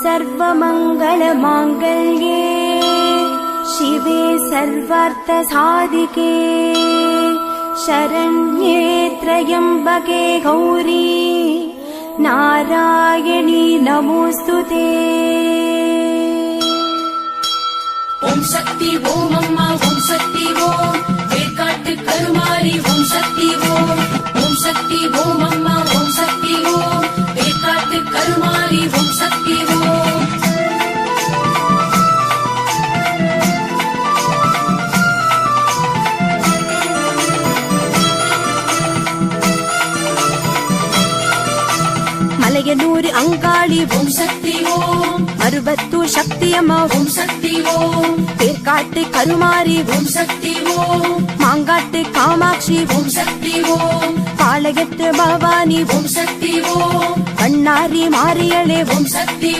सर्वमङ्गलमाङ्गल्ये शिवे सर्वार्थसाधिके शरण्ये त्र्यम्बके गौरी नारायणी नमोऽस्तु ते ॐ शक्ति ॐ अम्मा ॐ शक्ति ॐ वेकाट् करुमारी ॐ शक्ति ॐ ॐ शक्ति ॐ अम्मा மலையனூர் அங்காளி ஓம் சக்தி ஓம். அருபத்தூர் சக்தி அம்மா ஓம் சக்தி ஓம். தேர்காட்டு கருமாரி ஓம் சக்தி ஓம். மாங்காட்டு காமாட்சி ஓம் சக்தி ஓம். பாளையத்து பவானி ஓம் சக்தி ஓம். கண்ணாரி மாரியளே ஓம் சக்தி